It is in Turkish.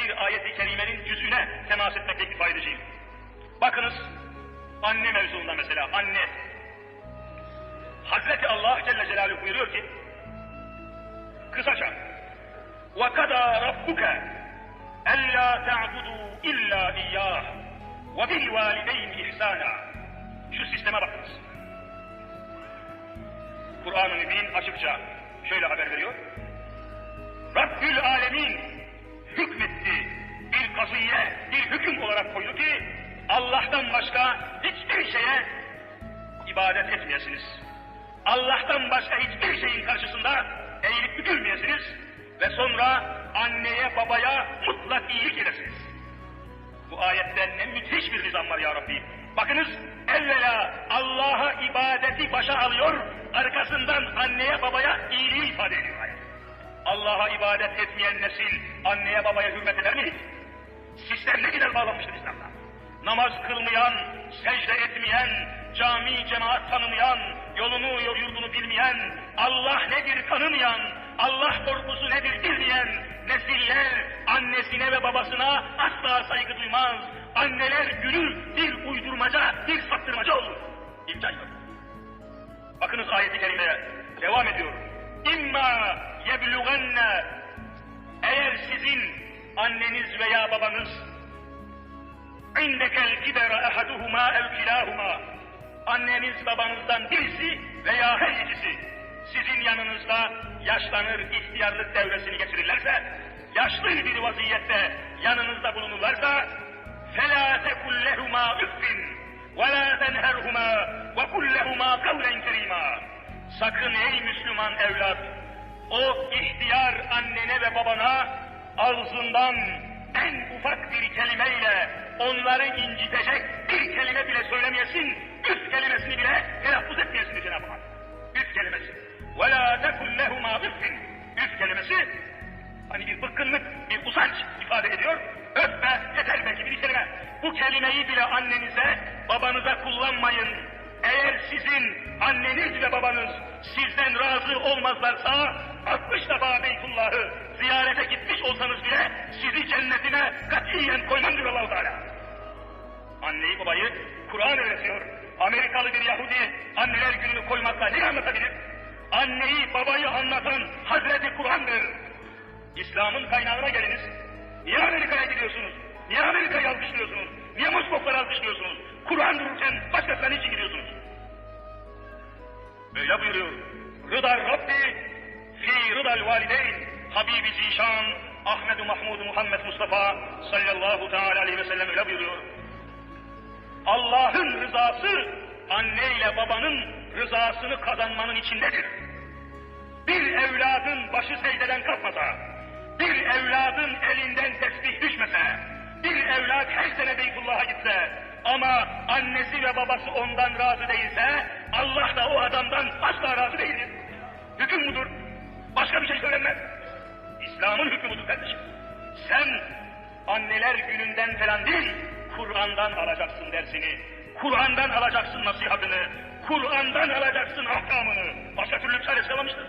bir ayet-i kerimenin cüzüne temas etmekle ifade edeceğim. Bakınız, anne mevzuunda mesela, anne. Hazreti Allah Celle Celaluhu buyuruyor ki, kısaca, وَقَدَى رَبُّكَ أَلَّا تَعْبُدُوا إِلَّا إِيَّاهِ وَبِالْوَالِدَيْنِ إِحْسَانًا Şu sisteme bakınız. Kur'an-ı Mübin açıkça şöyle haber veriyor. İbadet etmeyesiniz. Allah'tan başka hiçbir şeyin karşısında eğilip bükülmeyesiniz ve sonra anneye babaya mutlak iyilik edesiniz. Bu ayette ne müthiş bir nizam var ya Rabbi. Bakınız evvela Allah'a ibadeti başa alıyor, arkasından anneye babaya iyiliği ifade ediyor ayet. Allah'a ibadet etmeyen nesil anneye babaya hürmet eder mi? Sistem ne kadar bağlanmıştır İslam'da. Namaz kılmayan, secde etmeyen, cami cemaat tanımayan, yolunu yurdunu bilmeyen, Allah nedir tanımayan, Allah korkusu nedir bilmeyen nesiller annesine ve babasına asla saygı duymaz. Anneler günü bir uydurmaca, bir saptırmaca olur. İmkan yok. Bakınız ayeti devam ediyor. İmma yeblugenne eğer sizin anneniz veya babanız indekel kibera ehaduhuma ev kilahuma anneniz babanızdan birisi veya her ikisi sizin yanınızda yaşlanır, ihtiyarlık devresini geçirirlerse, yaşlı bir vaziyette yanınızda bulunurlarsa, فَلَا تَكُلْ لَهُمَا اُفٍّ وَلَا تَنْهَرْهُمَا وَقُلْ لَهُمَا قَوْلًا كَرِيمًا Sakın ey Müslüman evlat, o ihtiyar annene ve babana ağzından en ufak bir kelimeyle onları incitecek bir kelime kelimesi, hani bir bıkkınlık, bir usanç ifade ediyor. Öf be, yeter belki bir kelime. Bu kelimeyi bile annenize, babanıza kullanmayın. Eğer sizin anneniz ve babanız sizden razı olmazlarsa, 60 defa Beytullah'ı ziyarete gitmiş olsanız bile sizi cennetine katiyen koymam diyor Allah-u Teala. Anneyi babayı Kur'an öğretiyor. Amerikalı bir Yahudi anneler gününü koymakla ne anlatabilir? Anneyi babayı anlatan Hazreti Kur'an'dır. İslam'ın kaynağına geliniz. Niye Amerika'ya gidiyorsunuz? Niye Amerika'yı alkışlıyorsunuz? Niye Moskofları alkışlıyorsunuz? Kur'an dururken başkasına niçin gidiyorsunuz? Böyle buyuruyor. Rıdar Rabbi fi rıdal valideyn Habibi Zişan Ahmet Mahmud Muhammed Mustafa sallallahu teala aleyhi ve sellem öyle buyuruyor. Allah'ın rızası anne ile babanın rızasını kazanmanın içindedir. Bir evladın başı secdeden kalkmasa, bir evladın elinden tesbih düşmese, bir evlat her sene Beytullah'a gitse ama annesi ve babası ondan razı değilse Allah da o adamdan asla razı değildir. Hüküm budur. Başka bir şey söylenmez. İslam'ın hükmü budur kardeşim. Sen anneler gününden falan değil, Kur'an'dan alacaksın dersini. Kur'an'dan alacaksın nasihatını. Kur'an'dan alacaksın ahkamını. Başka türlü çaresi kalmamıştır.